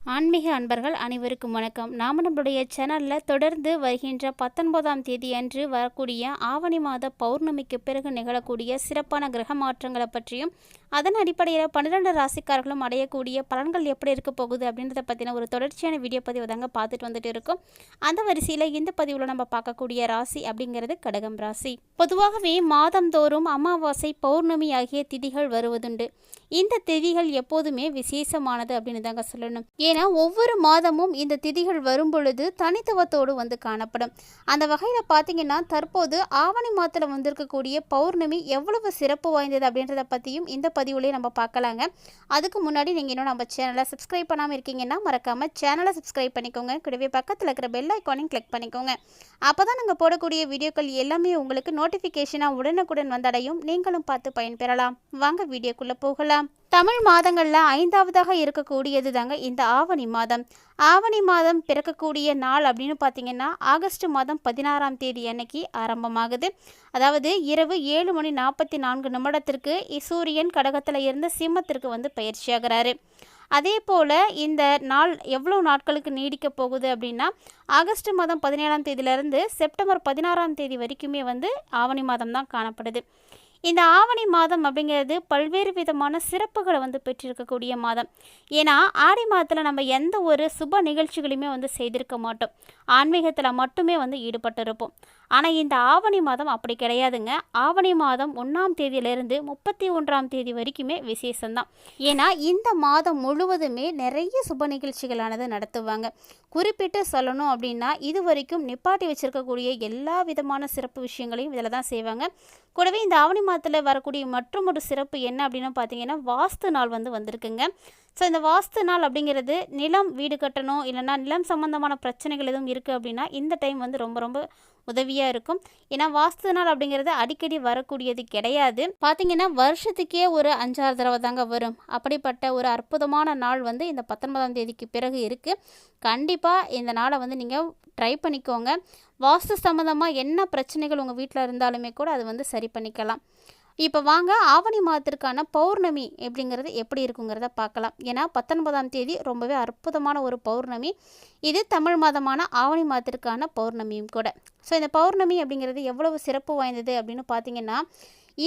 ஆன்மீக அன்பர்கள் அனைவருக்கும் வணக்கம். நாம் நம்மளுடைய சேனலில் தொடர்ந்து வருகின்ற பத்தொன்பதாம் தேதி அன்று வரக்கூடிய ஆவணி மாத பௌர்ணமிக்கு பிறகு நிகழக்கூடிய சிறப்பான கிரக மாற்றங்களை பற்றியும் அதன் அடிப்படையில் பன்னிரெண்டு ராசிக்காரர்களும் அடையக்கூடிய பலன்கள் எப்படி இருக்க போகுது அப்படின்றத பற்றின ஒரு தொடர்ச்சியான வீடியோ பதிவு தாங்க பார்த்துட்டு வந்துட்டு இருக்கோம். அந்த வரிசையில் இந்த பதிவில் நம்ம பார்க்கக்கூடிய ராசி அப்படிங்கிறது கடகம் ராசி. பொதுவாகவே மாதந்தோறும் அமாவாசை பௌர்ணமி ஆகிய திதிகள் வருவதுண்டு. இந்த திதிகள் எப்போதுமே விசேஷமானது அப்படின்னு தாங்க சொல்லணும். ஏன்னா ஒவ்வொரு மாதமும் இந்த திதிகள் வரும் பொழுது தனித்துவத்தோடு வந்து காணப்படும். அந்த வகையில் பார்த்தீங்கன்னா தற்போது ஆவணி மாதத்தில் வந்திருக்கக்கூடிய பௌர்ணமி எவ்வளவு சிறப்பு வாய்ந்தது அப்படின்றத பற்றியும் இந்த பதிவுலேயே நம்ம பார்க்கலாங்க. அதுக்கு முன்னாடி நீங்கள் இன்னும் நம்ம சேனலை சப்ஸ்கிரைப் பண்ணாமல் இருக்கீங்கன்னா மறக்காமல் சேனலை சப்ஸ்கிரைப் பண்ணிக்கோங்க. கூடவே பக்கத்தில் இருக்கிற பெல் ஐக்கானையும் கிளிக் பண்ணிக்கோங்க. அப்போ தான் நாங்கள் போடக்கூடிய வீடியோக்கள் எல்லாமே உங்களுக்கு நோட்டிஃபிகேஷனாக உடனுக்குடன் வந்தடையும். நீங்களும் பார்த்து பயன்பெறலாம். வாங்க வீடியோக்குள்ளே போகலாம். தமிழ் மாதங்களில் ஐந்தாவதாக இருக்கக்கூடியது தாங்க இந்த ஆவணி மாதம். ஆவணி மாதம் பிறக்கக்கூடிய நாள் அப்படின்னு பார்த்தீங்கன்னா ஆகஸ்ட் மாதம் பதினாறாம் தேதி அன்னைக்கு ஆரம்பமாகுது. அதாவது இரவு ஏழு மணி நாற்பத்தி நான்கு நிமிடத்திற்கு சூரியன் கடகத்தில் இருந்து சிம்மத்திற்கு வந்து பயிற்சியாகிறாரு. அதே போல் இந்த நாள் எவ்வளோ நாட்களுக்கு நீடிக்க போகுது அப்படின்னா ஆகஸ்ட் மாதம் பதினேழாம் தேதியிலேருந்து செப்டம்பர் பதினாறாம் தேதி வரைக்குமே வந்து ஆவணி மாதம் தான் காணப்படுது. இந்த ஆவணி மாதம் அப்படிங்கிறது பல்வேறு விதமான சிறப்புகளை வந்து பெற்றிருக்கக்கூடிய மாதம். ஏன்னா ஆடி மாதத்தில் நம்ம எந்த ஒரு சுப நிகழ்ச்சிகளையுமே வந்து செய்திருக்க மாட்டோம். ஆன்மீகத்தில் மட்டுமே வந்து ஈடுபட்டிருப்போம். ஆனால் இந்த ஆவணி மாதம் அப்படி கிடையாதுங்க. ஆவணி மாதம் ஒன்றாம் தேதியிலிருந்து முப்பத்தி ஒன்றாம் தேதி வரைக்குமே விசேஷம்தான். ஏன்னா இந்த மாதம் முழுவதுமே நிறைய சுப நிகழ்ச்சிகளானது நடத்துவாங்க. குறிப்பிட்டு சொல்லணும் அப்படின்னா இது வரைக்கும் நிப்பாட்டி வச்சிருக்கக்கூடிய எல்லா விதமான சிறப்பு விஷயங்களையும் இதில் தான் செய்வாங்க. கூடவே இந்த ஆவணி மாதத்தில் வரக்கூடிய மற்றும் ஒரு சிறப்பு என்ன அப்படின்னு பார்த்தீங்கன்னா வாஸ்து நாள் வந்து வந்திருக்குங்க. ஸோ இந்த வாஸ்து நாள் அப்படிங்கிறது நிலம் வீடு கட்டணும் இல்லைன்னா நிலம் சம்மந்தமான பிரச்சனைகள் எதுவும் இருக்குது அப்படின்னா இந்த டைம் வந்து ரொம்ப ரொம்ப உதவியாக இருக்கும். ஏன்னா வாஸ்து நாள் அப்படிங்கிறது அடிக்கடி வரக்கூடியது கிடையாது. பார்த்தீங்கன்னா வருஷத்துக்கே ஒரு அஞ்சாறு தடவை தாங்க வரும். அப்படிப்பட்ட ஒரு அற்புதமான நாள் வந்து இந்த பத்தொன்பதாம் தேதிக்கு பிறகு இருக்குது கண்டிப்பாக இந்த நாளை வந்து நீங்கள் ட்ரை பண்ணிக்கோங்க. வாஸ்து சம்மந்தமாக என்ன பிரச்சனைகள் உங்கள் வீட்டில் இருந்தாலுமே கூட அது வந்து சரி பண்ணிக்கலாம். இப்போ வாங்க ஆவணி மாதத்திற்கான பௌர்ணமி எப்படிங்கிறது எப்படி இருக்குங்கிறத பார்க்கலாம். ஏன்னா பத்தொன்பதாம் தேதி ரொம்பவே அற்புதமான ஒரு பௌர்ணமி. இது தமிழ் மாதமான ஆவணி மாதத்திற்கான பௌர்ணமியும் கூட. ஸோ இந்த பௌர்ணமி அப்படிங்கிறது எவ்வளவு சிறப்பு வாய்ந்தது அப்படின்னு பார்த்தீங்கன்னா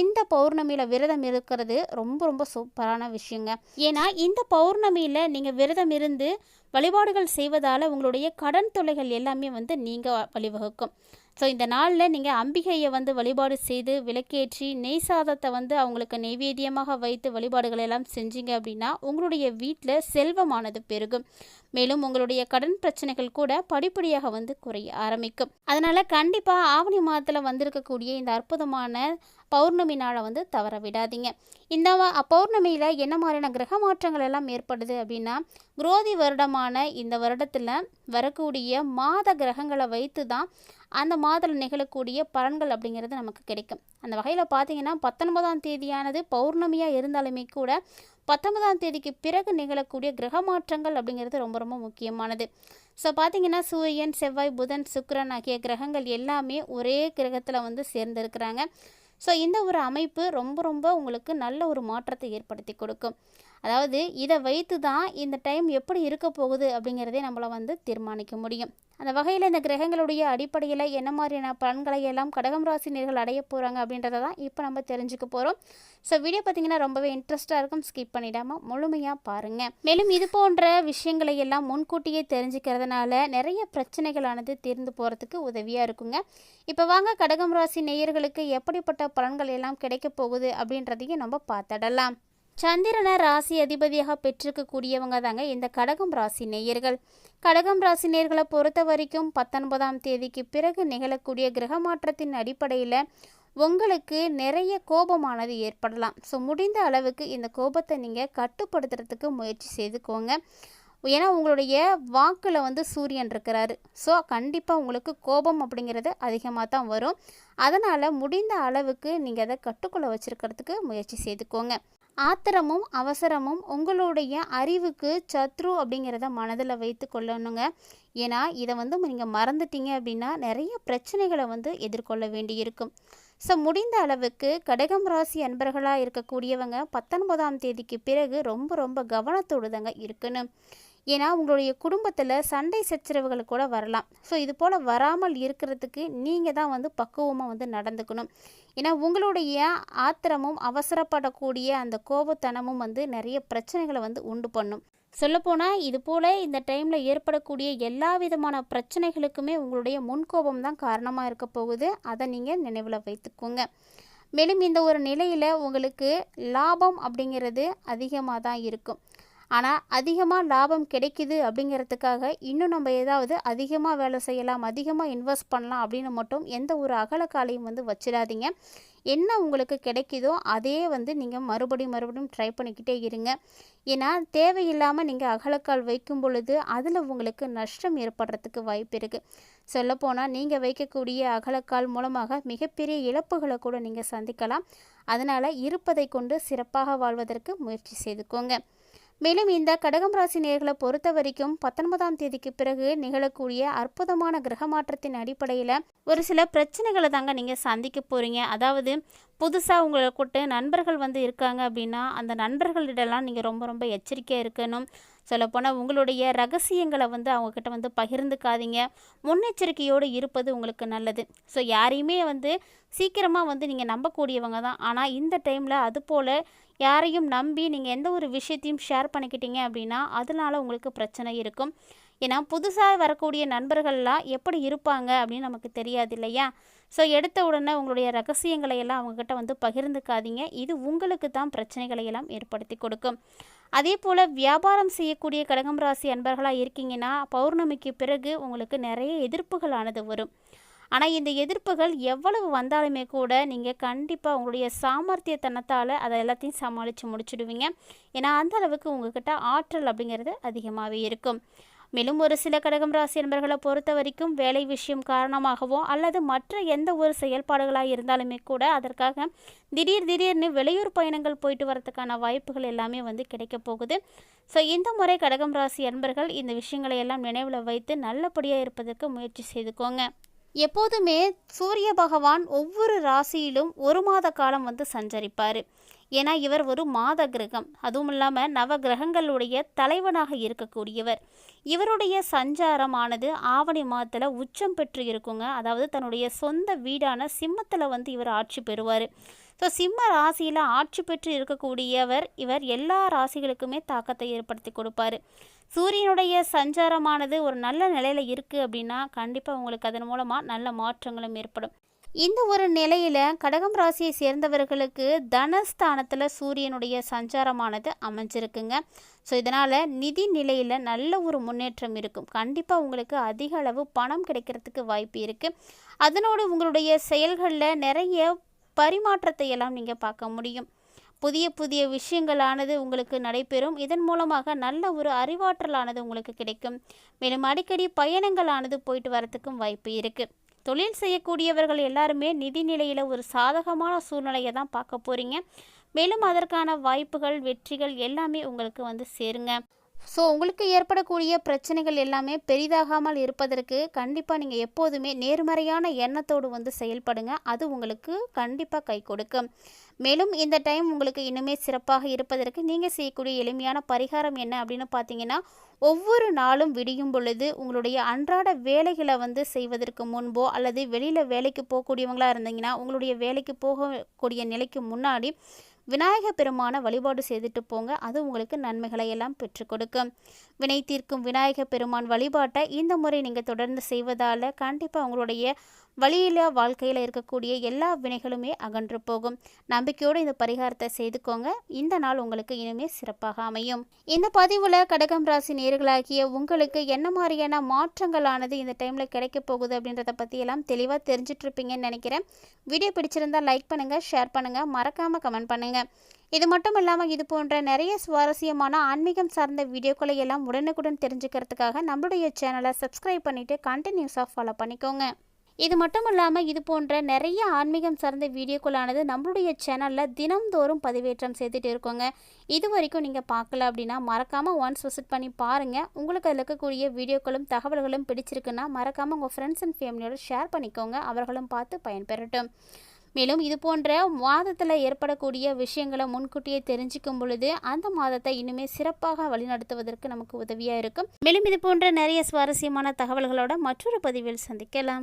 இந்த பௌர்ணமியில் விரதம் இருக்கிறது ரொம்ப ரொம்ப சூப்பரான விஷயங்க. ஏன்னா இந்த பௌர்ணமியில் நீங்கள் விரதம் இருந்து வழிபாடுகள் செய்வதால் உங்களுடைய கடன் தொல்லைகள் எல்லாமே வந்து நீங்கள் வழிவகுக்கும். ஸோ இந்த நாளில் நீங்கள் அம்பிகையை வந்து வழிபாடு செய்து விளக்கேற்றி நெய் சாதத்தை வந்து அவங்களுக்கு நெய்வேத்தியமாக வைத்து வழிபாடுகள் எல்லாம் செஞ்சீங்க அப்படின்னா உங்களுடைய வீட்டில் செல்வமானது பெருகும். மேலும் உங்களுடைய கடன் பிரச்சனைகள் கூட படிப்படியாக வந்து குறைய ஆரம்பிக்கும். அதனால் கண்டிப்பாக ஆவணி மாதத்தில் வந்திருக்கக்கூடிய இந்த அற்புதமான பௌர்ணமி நாளை வந்து தவற விடாதீங்க. இந்த பௌர்ணமியில் என்ன மாதிரியான கிரக மாற்றங்கள் எல்லாம் ஏற்படுது அப்படின்னா குரோதி வருடமான இந்த வருடத்தில் வரக்கூடிய மாத கிரகங்களை வைத்து தான் அந்த மாதத்தில் நிகழக்கூடிய பலன்கள் அப்படிங்கிறது நமக்கு கிடைக்கும். அந்த வகையில் பார்த்தீங்கன்னா பத்தொன்பதாம் தேதியானது பௌர்ணமியாக இருந்தாலுமே கூட பத்தொன்பதாம் தேதிக்கு பிறகு நிகழக்கூடிய கிரக மாற்றங்கள் அப்படிங்கிறது ரொம்ப ரொம்ப முக்கியமானது. ஸோ பார்த்திங்கன்னா சூரியன் செவ்வாய் புதன் சுக்கிரன் ஆகிய கிரகங்கள் எல்லாமே ஒரே கிரகத்தில் வந்து சேர்ந்துருக்கிறாங்க. ஸோ இந்த ஒரு அமைப்பு ரொம்ப ரொம்ப உங்களுக்கு நல்ல ஒரு மாற்றத்தை ஏற்படுத்தி கொடுக்கும். அதாவது இதை வைத்து தான் இந்த டைம் எப்படி இருக்க போகுது அப்படிங்கிறதே நம்மளை வந்து தீர்மானிக்க முடியும். அந்த வகையில் இந்த கிரகங்களுடைய அடிப்படையில் என்ன மாதிரியான பலன்களை எல்லாம் கடகம் ராசினியர்கள் அடைய போகிறாங்க அப்படின்றத தான் இப்போ நம்ம தெரிஞ்சுக்க போகிறோம் ஸோ வீடியோ பார்த்திங்கன்னா ரொம்பவே இன்ட்ரெஸ்ட்டாக இருக்கும். ஸ்கிப் பண்ணிடாமல் முழுமையாக பாருங்கள் மேலும் இது போன்ற விஷயங்களை எல்லாம் முன்கூட்டியே தெரிஞ்சுக்கிறதுனால நிறைய பிரச்சனைகளானது தீர்ந்து போகிறதுக்கு உதவியாக இருக்குங்க. இப்போ வாங்க கடகம் ராசி நேயர்களுக்கு எப்படிப்பட்ட பலன்கள் எல்லாம் கிடைக்க போகுது அப்படின்றதையும் நம்ம பார்த்துடலாம். சந்திரனை ராசி அதிபதியாக பெற்றிருக்கக்கூடியவங்க தாங்க இந்த கடகம் ராசி நேயர்கள். கடகம் ராசி நேர்களை பொறுத்த வரைக்கும் பத்தொன்பதாம் தேதிக்கு பிறகு நிகழக்கூடிய கிரக மாற்றத்தின் அடிப்படையில் உங்களுக்கு நிறைய கோபமானது ஏற்படலாம். ஸோ முடிந்த அளவுக்கு இந்த கோபத்தை நீங்கள் கட்டுப்படுத்துறதுக்கு முயற்சி செய்துக்கோங்க. ஏன்னா உங்களுடைய வாக்கில் வந்து சூரியன் இருக்கிறாரு. ஸோ கண்டிப்பாக உங்களுக்கு கோபம் அப்படிங்கிறது அதிகமாக தான் வரும். அதனால் முடிந்த அளவுக்கு நீங்கள் அதை கட்டுக்குள்ளே வச்சுருக்கிறதுக்கு முயற்சி செய்துக்கோங்க. ஆத்திரமும் அவசரமும் உங்களுடைய அறிவுக்கு சத்ரு அப்படிங்கிறத மனதில் வைத்து கொள்ளணுங்க. ஏன்னா இதை வந்து நீங்கள் மறந்துட்டீங்க அப்படின்னா நிறைய பிரச்சனைகளை வந்து எதிர்கொள்ள வேண்டியிருக்கும். ஸோ முடிந்த அளவுக்கு கடகம் ராசி அன்பர்களாக இருக்கக்கூடியவங்க பத்தொன்பதாம் தேதிக்கு பிறகு ரொம்ப ரொம்ப கவனத்தோடு தாங்க இருக்கணும். ஏன்னா உங்களுடைய குடும்பத்தில் சண்டை சச்சரவுகள் கூட வரலாம். ஸோ இது போல் வராமல் இருக்கிறதுக்கு நீங்கள் தான் வந்து பக்குவமாக வந்து நடந்துக்கணும். ஏன்னா உங்களுடைய ஆத்திரமும் அவசரப்படக்கூடிய அந்த கோபத்தனமும் வந்து நிறைய பிரச்சனைகளை வந்து உண்டு பண்ணும். சொல்லப்போனால் இது போல் இந்த டைமில் ஏற்படக்கூடிய எல்லா விதமான பிரச்சனைகளுக்குமே உங்களுடைய முன்கோபம் தான் காரணமாக இருக்க போகுது. அதை நீங்கள் நினைவில் வைத்துக்கோங்க. மேலும் இந்த ஒரு நிலையில் உங்களுக்கு லாபம் அப்படிங்கிறது அதிகமாக தான் இருக்கும். ஆனால் அதிகமாக லாபம் கிடைக்குது அப்படிங்கிறதுக்காக இன்னும் நம்ம ஏதாவது அதிகமாக வேலை செய்யலாம் அதிகமாக இன்வெஸ்ட் பண்ணலாம் அப்படின்னு மட்டும் எந்த ஒரு அகலக்காலையும் வந்து வச்சிடாதீங்க. என்ன உங்களுக்கு கிடைக்குதோ அதே வந்து நீங்கள் மறுபடியும் மறுபடியும் ட்ரை பண்ணிக்கிட்டே இருங்க. ஏன்னா தேவையில்லாமல் நீங்கள் அகலக்கால் வைக்கும் பொழுது அதில் உங்களுக்கு நஷ்டம் ஏற்படுறதுக்கு வாய்ப்பு இருக்குது சொல்லப்போனால் நீங்கள் வைக்கக்கூடிய அகலக்கால் மூலமாக மிகப்பெரிய இழப்புகளை கூட நீங்கள் சந்திக்கலாம். அதனால் இருப்பதை கொண்டு சிறப்பாக வாழ்வதற்கு முயற்சி செய்துக்கோங்க. மேலும் இந்த கடகம் ராசி நேர்களை பொறுத்த வரைக்கும் பத்தொன்பதாம் தேதிக்கு பிறகு நிகழக்கூடிய அற்புதமான கிரக மாற்றத்தின் அடிப்படையில் ஒரு சில பிரச்சனைகளை தாங்க நீங்கள் சந்திக்க போகிறீங்க அதாவது புதுசாக உங்களை கூட்டு நண்பர்கள் வந்து இருக்காங்க அப்படின்னா அந்த நண்பர்களிடலாம் நீங்கள் ரொம்ப ரொம்ப எச்சரிக்கையாக இருக்கணும். சொல்லப்போனால் உங்களுடைய ரகசியங்களை வந்து அவங்கக்கிட்ட வந்து பகிர்ந்துக்காதீங்க. முன்னெச்சரிக்கையோடு இருப்பது உங்களுக்கு நல்லது. ஸோ யாரையுமே வந்து சீக்கிரமாக வந்து நீங்கள் நம்பக்கூடியவங்க தான். ஆனால் இந்த டைமில் அது போல் யாரையும் நம்பி நீங்கள் எந்த ஒரு விஷயத்தையும் ஷேர் பண்ணிக்கிட்டீங்க அப்படின்னா அதனால உங்களுக்கு பிரச்சனை இருக்கும். ஏன்னா புதுசாக வரக்கூடிய நண்பர்கள்லாம் எப்படி இருப்பாங்க அப்படின்னு நமக்கு தெரியாது இல்லையா? ஸோ எடுத்த உடனே உங்களுடைய ரகசியங்களை எல்லாம் அவங்கக்கிட்ட வந்து பகிர்ந்துக்காதீங்க. இது உங்களுக்கு தான் பிரச்சனைகளை எல்லாம் ஏற்படுத்தி கொடுக்கும். அதே போல் வியாபாரம் செய்யக்கூடிய கடகம் ராசி அன்பர்களாக இருக்கீங்கன்னா பௌர்ணமிக்கு பிறகு உங்களுக்கு நிறைய எதிர்ப்புகளானது வரும். ஆனால் இந்த எதிர்ப்புகள் எவ்வளவு வந்தாலுமே கூட நீங்கள் கண்டிப்பாக உங்களுடைய சாமர்த்தியத்தனத்தால் அதை எல்லாத்தையும் சமாளித்து முடிச்சுடுவீங்க. ஏன்னா அந்த அளவுக்கு உங்ககிட்ட ஆற்றல் அப்படிங்கிறது அதிகமாகவே இருக்கும். மேலும் ஒரு சில கடகம் ராசி என்பர்களை பொறுத்த வரைக்கும் வேலை விஷயம் காரணமாகவோ அல்லது மற்ற எந்த ஒரு செயல்பாடுகளாக இருந்தாலுமே கூட அதற்காக திடீர் திடீர்னு வெளியூர் பயணங்கள் போயிட்டு வரதுக்கான வாய்ப்புகள் எல்லாமே வந்து கிடைக்க போகுது. ஸோ இந்த முறை கடகம் ராசி அன்பர்கள் இந்த விஷயங்களை எல்லாம் நினைவில் வைத்து நல்லபடியாக இருப்பதற்கு முயற்சி செய்துக்கோங்க. எப்போதுமே சூரிய பகவான் ஒவ்வொரு ராசியிலும் ஒரு மாத காலம் வந்து சஞ்சரிப்பார். ஏன்னா இவர் ஒரு மாத கிரகம் அதுவும் இல்லாமல் நவ கிரகங்களுடைய தலைவனாக இருக்கக்கூடியவர். இவருடைய சஞ்சாரமானது ஆவணி மாதத்தில் உச்சம் பெற்று இருக்குங்க. அதாவது தன்னுடைய சொந்த வீடான சிம்மத்தில் வந்து இவர் ஆட்சி பெறுவார். ஸோ சிம்ம ராசியில் ஆட்சி பெற்று இருக்கக்கூடியவர் இவர் எல்லா ராசிகளுக்குமே தாக்கத்தை ஏற்படுத்தி கொடுப்பார். சூரியனுடைய சஞ்சாரமானது ஒரு நல்ல நிலையில் இருக்குது அப்படின்னா கண்டிப்பாக உங்களுக்கு அதன் மூலமாக நல்ல மாற்றங்களும் ஏற்படும். இந்த ஒரு நிலையில் கடகம் ராசியை சேர்ந்தவர்களுக்கு தனஸ்தானத்தில் சூரியனுடைய சஞ்சாரமானது அமைஞ்சிருக்குங்க. ஸோ இதனால் நிதி நிலையில் நல்ல ஒரு முன்னேற்றம் இருக்கும். கண்டிப்பாக உங்களுக்கு அதிக அளவு பணம் கிடைக்கிறதுக்கு வாய்ப்பு இருக்குது அதனோடு உங்களுடைய செயல்களில் நிறைய பரிமாற்றத்தை எல்லாம் நீங்கள் பார்க்க முடியும். புதிய புதிய விஷயங்களானது உங்களுக்கு நடைபெறும். இதன் மூலமாக நல்ல ஒரு அறிவாற்றலானது உங்களுக்கு கிடைக்கும். மேலும் அடிக்கடி பயணங்களானது போயிட்டு வரத்துக்கும் வாய்ப்பு இருக்குது தொழில் செய்யக்கூடியவர்கள் எல்லாருமே நிதி நிலையில் ஒரு சாதகமான சூழ்நிலையை தான் பார்க்க போகிறீங்க மேலும் அதற்கான வாய்ப்புகள் வெற்றிகள் எல்லாமே உங்களுக்கு வந்து சேருங்க. ஸோ உங்களுக்கு ஏற்படக்கூடிய பிரச்சனைகள் எல்லாமே பெரிதாகாமல் இருப்பதற்கு கண்டிப்பாக நீங்கள் எப்போதுமே நேர்மறையான எண்ணத்தோடு வந்து செயல்படுங்க. அது உங்களுக்கு கண்டிப்பாக கை கொடுக்கும். மேலும் இந்த டைம் உங்களுக்கு இன்னுமே சிறப்பாக இருப்பதற்கு நீங்கள் செய்யக்கூடிய எளிமையான பரிகாரம் என்ன அப்படின்னு பார்த்தீங்கன்னா ஒவ்வொரு நாளும் விடியும் பொழுது உங்களுடைய அன்றாட வேலைகளை வந்து செய்வதற்கு முன்போ அல்லது வெளியில் வேலைக்கு போகக்கூடியவங்களாக இருந்தீங்கன்னா உங்களுடைய வேலைக்கு போகக்கூடிய நிலைக்கு முன்னாடி விநாயக பெருமான வழிபாடு செய்துட்டு போங்க. அது உங்களுக்கு நன்மைகளை எல்லாம் பெற்றுக் கொடுக்கும். வினை தீர்க்கும் விநாயக பெருமான் வழிபாட்டை இந்த முறை நீங்கள் தொடர்ந்து செய்வதால் கண்டிப்பாக உங்களுடைய வழியில்லா வாழ்க்கையில் இருக்கக்கூடிய எல்லா வினைகளுமே அகன்று போகும். நம்பிக்கையோடு இந்த பரிகாரத்தை செய்துக்கோங்க. இந்த நாள் உங்களுக்கு இனிமே சிறப்பாக அமையும். இந்த பதிவில் கடகம் ராசி நேர்களாகிய உங்களுக்கு என்ன மாதிரியான மாற்றங்களானது இந்த டைமில் கிடைக்க போகுது அப்படின்றத பற்றியெல்லாம் தெளிவாக தெரிஞ்சிட்டு இருப்பீங்கன்னு நினைக்கிறேன். வீடியோ பிடிச்சிருந்தால் லைக் பண்ணுங்கள் ஷேர் பண்ணுங்கள் மறக்காமல் கமெண்ட் பண்ணுங்கள் இது மட்டும் இல்லாமல் இது போன்ற நிறைய சுவாரஸ்யமான ஆன்மீகம் சார்ந்த வீடியோக்களை எல்லாம் உடனுக்குடன் தெரிஞ்சுக்கிறதுக்காக நம்மளுடைய சேனலை சப்ஸ்கிரைப் பண்ணிவிட்டு கண்டினியூஸாக ஃபாலோ பண்ணிக்கோங்க. இது மட்டும் இல்லாமல் இது போன்ற நிறைய ஆன்மீகம் சார்ந்த வீடியோக்களானது நம்மளுடைய சேனலில் தினம்தோறும் பதிவேற்றம் செய்துட்டு இருக்கோங்க. இது வரைக்கும் நீங்கள் பார்க்கல அப்படின்னா மறக்காமல் ஒன்ஸ் விசிட் பண்ணி பாருங்கள் உங்களுக்கு அதில் இருக்கக்கூடிய வீடியோக்களும் தகவல்களும் பிடிச்சிருக்குன்னா மறக்காமல் உங்கள் ஃப்ரெண்ட்ஸ் அண்ட் ஃபேமிலியோட ஷேர் பண்ணிக்கோங்க. அவர்களும் பார்த்து பயன்பெறட்டும். மேலும் இது போன்ற மாதத்தில் ஏற்படக்கூடிய விஷயங்களை முன்கூட்டியே தெரிஞ்சுக்கும் பொழுது அந்த மாதத்தை இன்னுமே சிறப்பாக வழிநடத்துவதற்கு நமக்கு உதவியாக இருக்கும். மேலும் இது போன்ற நிறைய சுவாரஸ்யமான தகவல்களோட மற்றொரு பதிவில் சந்திக்கலாம்.